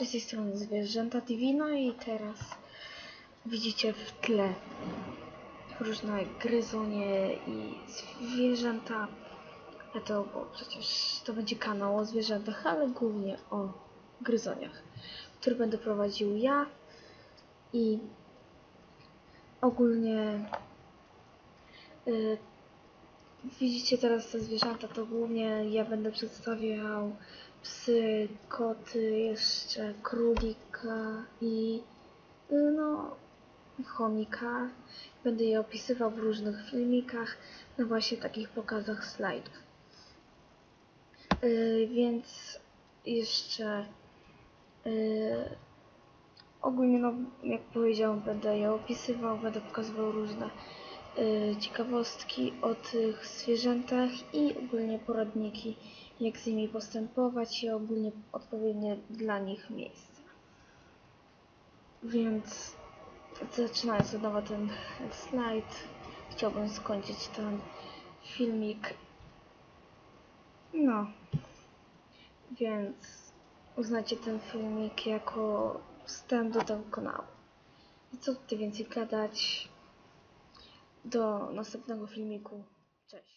Cześć, z tej strony Zwierzęta TV, no i teraz widzicie w tle różne gryzonie i zwierzęta. A to, bo przecież to będzie kanał o zwierzętach, ale głównie o gryzoniach, który będę prowadził ja i ogólnie y, widzicie teraz te zwierzęta, to głównie ja będę przedstawiał psy, koty, jeszcze królika i no chomika. Będę je opisywał w różnych filmikach na właśnie takich pokazach slajdów. Y, więc jeszcze y, ogólnie no jak powiedziałem będę je opisywał, będę pokazywał różne ciekawostki o tych zwierzętach i ogólnie poradniki, jak z nimi postępować i ogólnie odpowiednie dla nich miejsca. Więc zaczynając od nowa ten slajd, chciałbym skończyć ten filmik. No, więc uznajcie ten filmik jako wstęp do tego kanału. I co tutaj więcej gadać? Do następnego filmiku. Cześć.